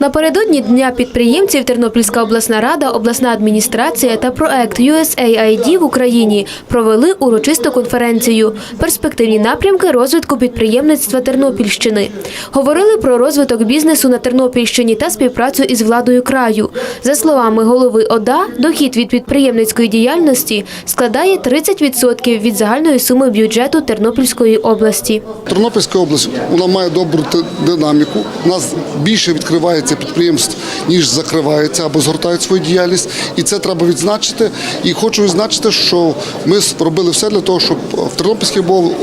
Напередодні Дня підприємців Тернопільська обласна рада, обласна адміністрація та проект USAID в Україні провели урочисту конференцію «Перспективні напрямки розвитку підприємництва Тернопільщини». Говорили про розвиток бізнесу на Тернопільщині та співпрацю із владою краю. За словами голови ОДА, дохід від підприємницької діяльності складає 30% від загальної суми бюджету Тернопільської області. Тернопільська область вона має добру динаміку. У нас більше відкривається підприємств, ніж закривається або згортають свою діяльність. І це треба відзначити. І хочу відзначити, що ми робили все для того, щоб в Тернопільській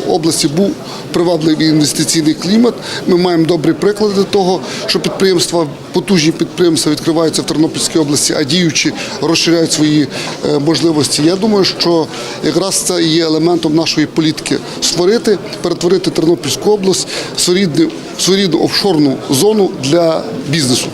області був привабливий інвестиційний клімат. Ми маємо добрі приклади того, що підприємства, потужні підприємства відкриваються в Тернопільській області, а діючі розширяють свої е, можливості. Я думаю, що якраз це є елементом нашої політики створити, перетворити Тернопільську область в своєрідну офшорну зону для бізнесу.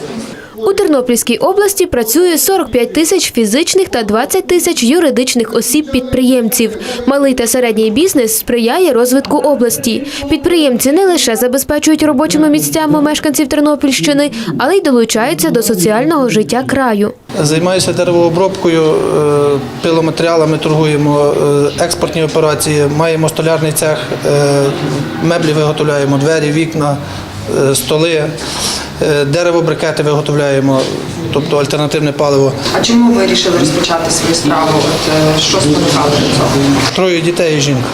У Тернопільській області працює 45 тисяч фізичних та 20 тисяч юридичних осіб-підприємців. Малий та середній бізнес сприяє розвитку області. Підприємці не лише забезпечують робочими місцями мешканців Тернопільщини, але й долучаються до соціального життя краю. Займаюся деревообробкою, е, пиломатеріалами торгуємо, е, експортні операції, маємо столярний цех, е, меблі виготовляємо, двері, вікна, столи, е, деревобрикети виготовляємо, тобто альтернативне паливо. А чому ви вирішили розпочати свою справу? От е, що спонукало до цього? Троє дітей і жінка.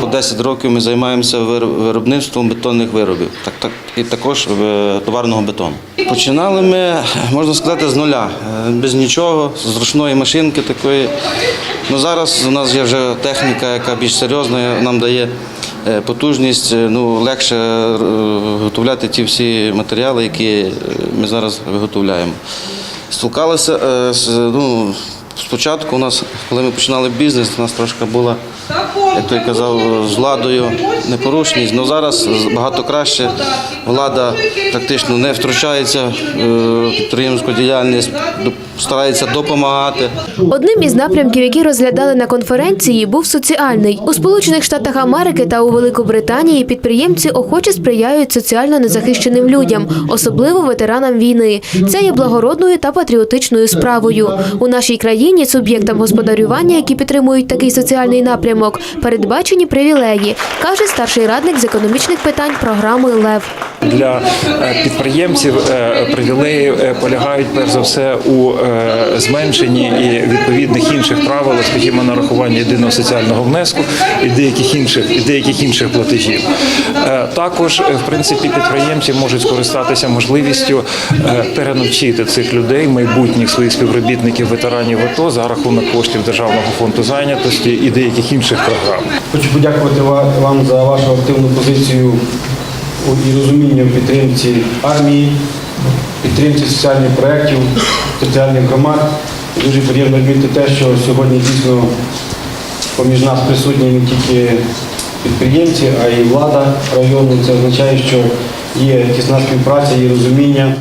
По 10 років ми займаємося виробництвом бетонних виробів, так, так, і також е, товарного бетону. Починали ми, можна сказати, з нуля, без нічого, з ручної машинки такої. Ну, зараз у нас є вже техніка, яка більш серйозна, нам дає потужність, е, ну, легше е, виготовляти ті всі матеріали, які е, ми зараз виготовляємо. Стукалися е, ну, спочатку у нас, коли ми починали бізнес, у нас трошки була, як той казав, з владою непорушність. але зараз багато краще. Влада практично не втручається в підприємську діяльність, старається допомагати. Одним із напрямків, які розглядали на конференції, був соціальний. У Сполучених Штатах Америки та у Великобританії підприємці охоче сприяють соціально незахищеним людям, особливо ветеранам війни. Це є благородною та патріотичною справою. У нашій країні суб'єктам господарювання, які підтримують такий соціальний напрямок, передбачені привілеї, каже старший радник з економічних питань програми Лев. Для е, підприємців е, привілеї е, полягають перш за все у зменшенні і відповідних інших правил, скажімо, нарахування єдиного соціального внеску і деяких інших і деяких інших платежів. Також, в принципі, підприємці можуть скористатися можливістю перенавчити цих людей, майбутніх своїх співробітників, ветеранів АТО за рахунок коштів Державного фонду зайнятості і деяких інших програм. Хочу подякувати вам за вашу активну позицію і розуміння в підтримці армії, підтримці соціальних проєктів, соціальних громад. Дуже приємно відмітити те, що сьогодні дійсно поміж нас присутні не тільки підприємці, а й влада району. Це означає, що є тісна співпраця і розуміння.